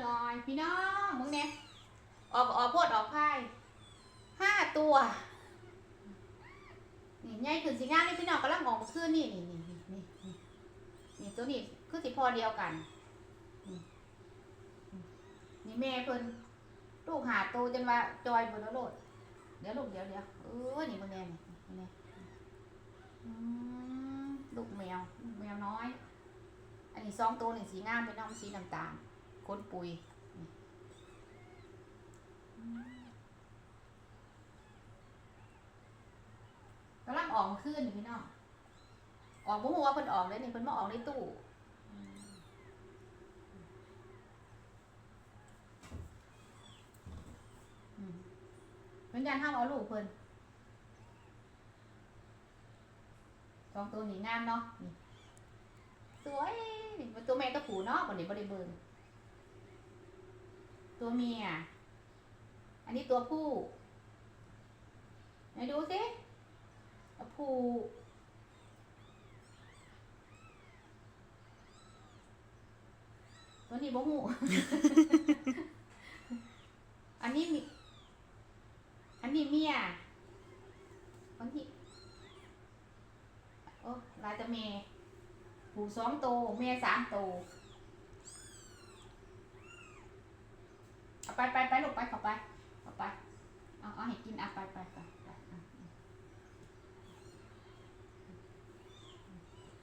หน่อย พี่น้องมึงเนี่ยออกออกโพดออกไพ่ห้าตัวนี่ใหญ่ขึ้นสีงามนี่พี่น้องกำลังออกมาขึ้นนี่นี่นี่นี่นี่นี่ตัวนี้คือสิพอเดียวกันนี่แม่เพิ่นลูกหาโตจนว่าจอยบนแล้วโลดเดี๋ยวลูกเดี๋ยวเดี๋ยวเออนี่มึงแน่นี่มึงแน่ลูกแมวแมวน้อย อันนี้สองตัวนี่สีงามเป็นน้องสีน้ำตาล ก้นปุยกำลังออกขึ้นพี่น้องออกบ่ฮู้ว่าเพิ่นออกเลยนี่เพิ่นมาออกในตู้เหมือนกันห้ามเอาลูกเพิ่นสองตัวนี่งามเนาะสวยตัวแม่ตัวผู้เนาะวันนี้บริเบิง ตัวเมีย อันนี้ตัวผู้ไหนดูสิผู้ตัวนี้บ่หู อันนี้มี อันนี้เมียอันนี้โอ้ลายตะเมผูสองโตวแม่สามโตวเอา ไปไปไปลูกไปเข้าไปเข้าไปเอาเอาให้กินอะไปไปไปไป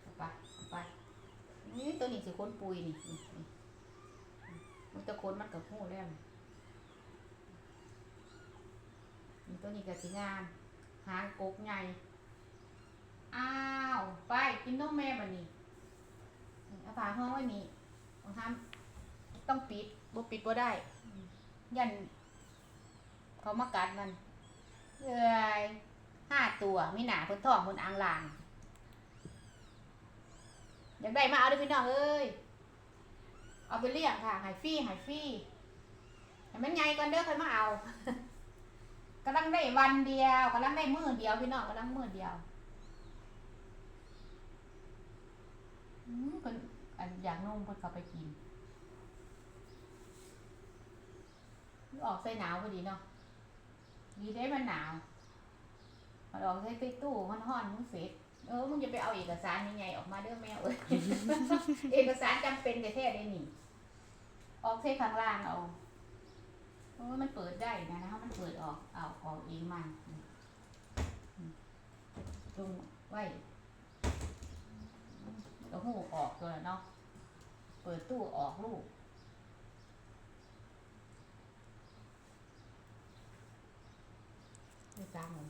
เข้าไปเข้าไปนี่ตัวนี้สิคนปุยนี่มันจะคนมันกับหูแล้วนี่ตัวนี้ก็สิงามหางกกใหญ่อ้าวไปกินนมแม่บันนี้อาฝาห้องไว้นี่ต้องทำต้องปิดบ่ปิดบ่ได้ ยัน เขามากัดมันเอ้ยห้าตัวมีหนาเพิ่นท้องเพิ่นอ่างลาง อยากได้มาเอาด้พี่น้องเอ้ย เอาไปเลี้ยงค่ะ หายฟรีใหายฟรีให้มันใหญ่ก่อนเด้อค่อยมาเอากำลังได้วันเดียวกำลังได้มือเดียวพี่น้องกำลังมือเดียวอืมเพิ่นอยากนุ่มเพิ่นเขาไปกิน ออกใส่หนาวพอดีเนาะดีได้มันหนาว มันออกใส่ตู้ตู้มันห่อนมึงเสร็จเออมึงจะไปเอาเอกสารยังไงออกมาเด้อแมวเอ้ยเอกสารจำเป็นแต่แท้ได้นี่ออกใส่ข้างล่างเอาเออมันเปิดได้นะนะมันเปิดออกเอาออกเองมาอืมตรงไว้ก็หูออกตัวละเนาะเปิดตู้ออกลูก ไม่จ้างเลย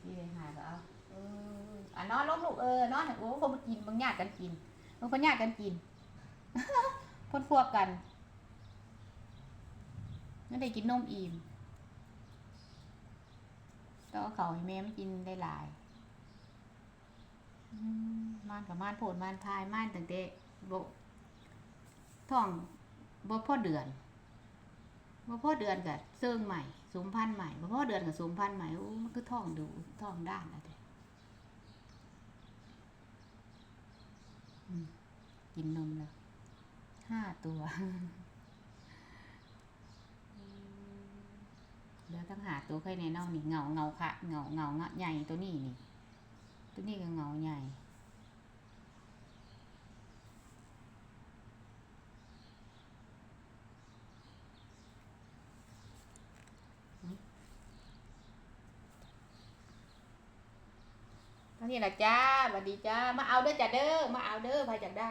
พี่เลยหายก็เอาเอออะนอนลงลูกเออนอนโอ้คนมากินบางญาติกันกินบางคนญาติกันกินพ่นพวกกันไม่นได้กินนมอิ่มต้องเอาเขาให้แม่มันกินได้หลายม่านกับม่านโผดม่านพายม่านตั้งแต่บท้องบ่พ่อเดือน บ่พ่อเดือนกับเซิงใหม่สมพันธ์ใหม่บ่พ่อเดือนกับสมพันธ์ใหม่โอ้มันคือท้องดูท้องด้านอะไรกินนมแล้วห้าตัวเหลือตั้งหาตัวใครในนอกนี่เงาเงาค่ะเงาเงาเงาใหญ่ตัวนี้นี่ ตัวนี้ก็เงาใหญ่ นี่แหละจ้าสวัสดีจ้า มาเอาเด้อจ้าเด้อ มาเอาเด้อใครอยากได้